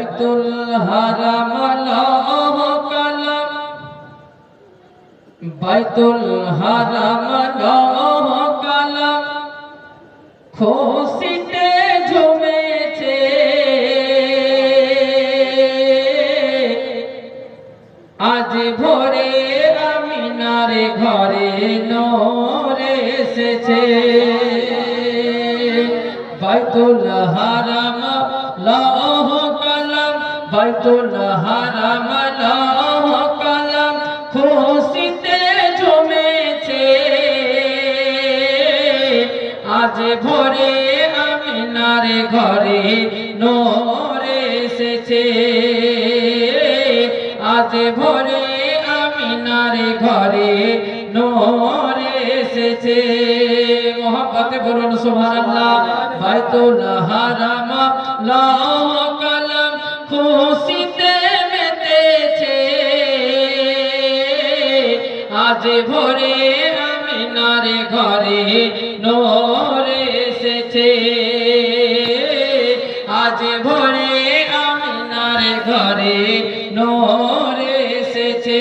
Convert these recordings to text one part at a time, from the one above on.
বাইতুল হারাম লহ কালাম। বাইতুল হারাম লহ কালাম। খুশিতে ঝুমেছে আজ ভোরে আমিনার ঘরে নোরে এসেছে। বাইতুল হারাম লহ বাইতুল হারাম কালাম খুশিতে জমেছে। আজ ভোরে আমিনার ঘরে নোরে এসেছে। আজ ভোরে আমিনার ঘরে নোরে এসেছে। মোহাম্মতে বলুন, সুবহানাল্লাহ। বাইতুল হারাম লাহ আজ ভরে আমিনারে ঘরে নোর এসেছে। আজ ভোরে আমিনারে ঘরে নোর এসেছে।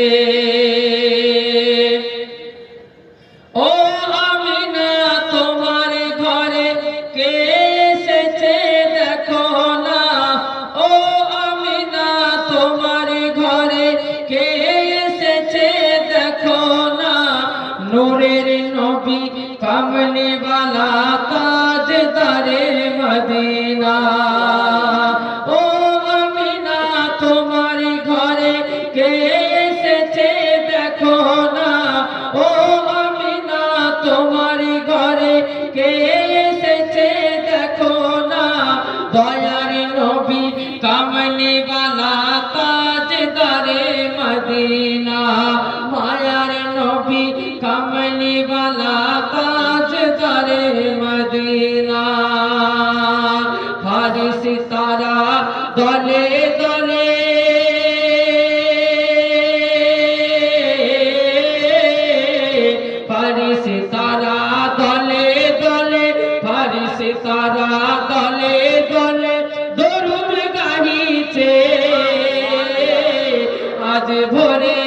নূরের নবী কামলি বালা তাজদারে মদিনা। ও আমিনা, তোমার ঘরে কে এসেছে দেখো না। ও আমিনা, তোমার ঘরে কে এসেছে দেখো না। দয়ার নবী কামলি বালা তাজদারে মদিনা। মায়ার নবী কামলি বালা তাজদারে মদিনা। ফারিসি তারা দলে দলে। ফারিসি তারা দলে দলে, ফারিসি তারা দলে দলে। দরুদ গাহিছে। আজ ভোরে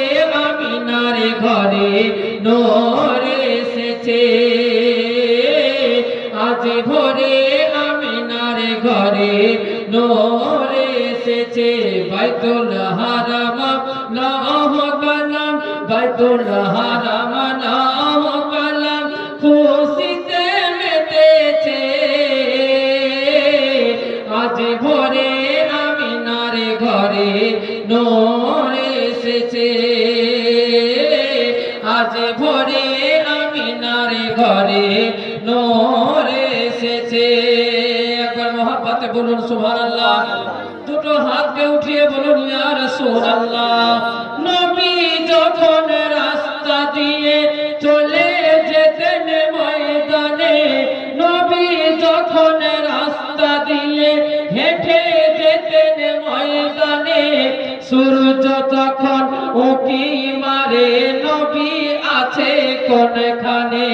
আমিনার ঘরে নোরে ভোরে আমিনার ঘরে নোরে এসেছে। বাইতুল হারাম লাহ কালাম বাইতুল হারাম লাহ কালাম খুশিতে মেতেছে। আজ ভোরে আমিনার ঘরে নোরে এসেছে। আজ ভোরে আমিনার ঘরে দুটো হাতকে উঠিয়ে বলুন, ইয়া রাসূলুল্লাহ। নবী যখন রাস্তা দিয়ে চলে যেতেন ময়দানে, নবী যখন রাস্তা দিয়ে হেঁটে যেতেন ময়দানে, সূর্য তখন উকি মারে, নবী আছে কোনখানে?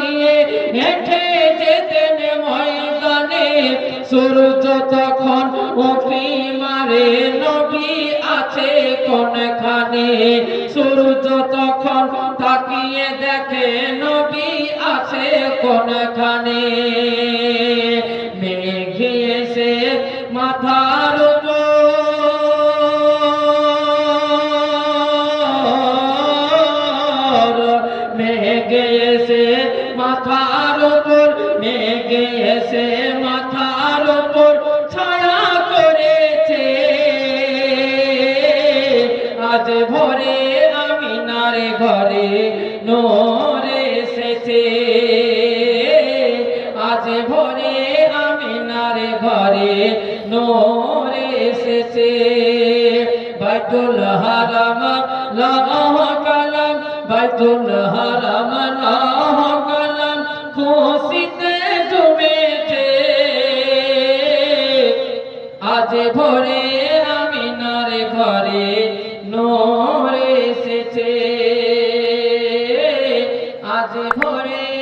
দিয়ে হেঁটে যেতেন ময়দানে। সূর্য তখন উকি মারে, নবী আছে কোনখানে? সূর্য তখন তাকিয়ে দেখে নবী আছে কোনখানে? এসে মাথার উপর ছায়া করেছে। আজ ভোরে আমিনার ঘরে নোরে এসেছে। আজ ভোরে আমিনার ঘরে নোরে এসেছে। বাইতুল হারাম লাহ কালাম বাইতুল হারাম আজ আমি নারে ঘরে নরে এসেছে। আজ ভরে